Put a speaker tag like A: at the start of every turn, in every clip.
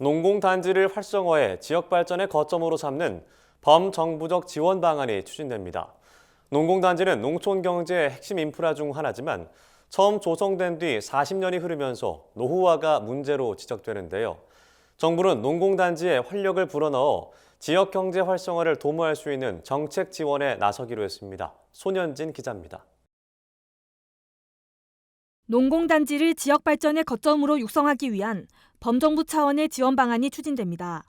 A: 농공단지를 활성화해 지역 발전의 거점으로 삼는 범정부적 지원 방안이 추진됩니다. 농공단지는 농촌 경제의 핵심 인프라 중 하나지만 처음 조성된 뒤 40년이 흐르면서 노후화가 문제로 지적되는데요. 정부는 농공단지에 활력을 불어넣어 지역 경제 활성화를 도모할 수 있는 정책 지원에 나서기로 했습니다. 손현진 기자입니다.
B: 농공단지를 지역 발전의 거점으로 육성하기 위한 범정부 차원의 지원 방안이 추진됩니다.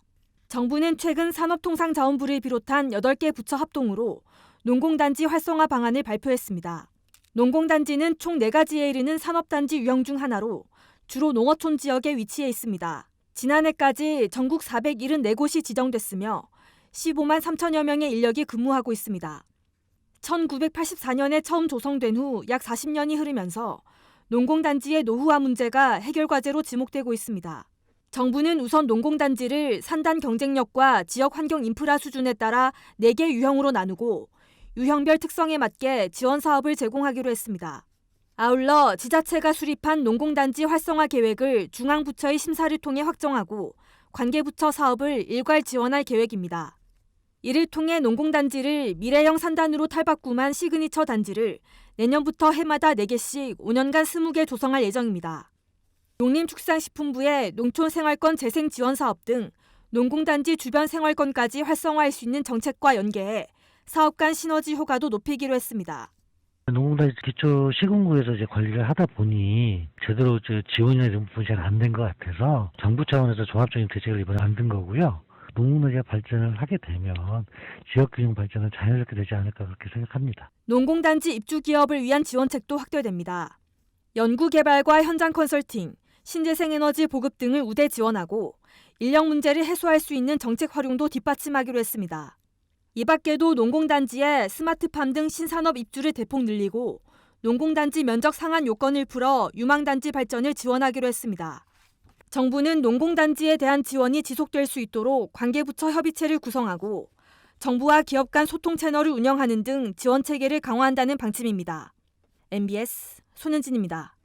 B: 정부는 최근 산업통상자원부를 비롯한 8개 부처 합동으로 농공단지 활성화 방안을 발표했습니다. 농공단지는 총 4가지에 이르는 산업단지 유형 중 하나로 주로 농어촌 지역에 위치해 있습니다. 지난해까지 전국 474곳이 지정됐으며 15만 3천여 명의 인력이 근무하고 있습니다. 1984년에 처음 조성된 후 약 40년이 흐르면서 농공단지의 노후화 문제가 해결 과제로 지목되고 있습니다. 정부는 우선 농공단지를 산단 경쟁력과 지역 환경 인프라 수준에 따라 4개 유형으로 나누고 유형별 특성에 맞게 지원 사업을 제공하기로 했습니다. 아울러 지자체가 수립한 농공단지 활성화 계획을 중앙부처의 심사를 통해 확정하고 관계부처 사업을 일괄 지원할 계획입니다. 이를 통해 농공단지를 미래형 산단으로 탈바꿈한 시그니처 단지를 내년부터 해마다 4개씩 5년간 20개 조성할 예정입니다. 농림축산식품부의 농촌생활권 재생 지원 사업 등 농공단지 주변 생활권까지 활성화할 수 있는 정책과 연계해 사업 간 시너지 효과도 높이기로 했습니다.
C: 농공단지 기초 시군구에서 이제 관리를 하다 보니 제대로 저 지원이나 이런 부분이 잘 안 된 것 같아서 정부 차원에서 종합적인 대책을 이번에 만든 거고요. 농공단지가 발전을 하게 되면 지역 균형 발전은 자연스럽게 되지 않을까 그렇게 생각합니다.
B: 농공단지 입주 기업을 위한 지원책도 확대됩니다. 연구개발과 현장 컨설팅, 신재생에너지 보급 등을 우대 지원하고 인력 문제를 해소할 수 있는 정책 활용도 뒷받침하기로 했습니다. 이 밖에도 농공단지에 스마트팜 등 신산업 입주를 대폭 늘리고 농공단지 면적 상한 요건을 풀어 유망단지 발전을 지원하기로 했습니다. 정부는 농공단지에 대한 지원이 지속될 수 있도록 관계부처 협의체를 구성하고 정부와 기업 간 소통 채널을 운영하는 등 지원 체계를 강화한다는 방침입니다. MBS 손은진입니다.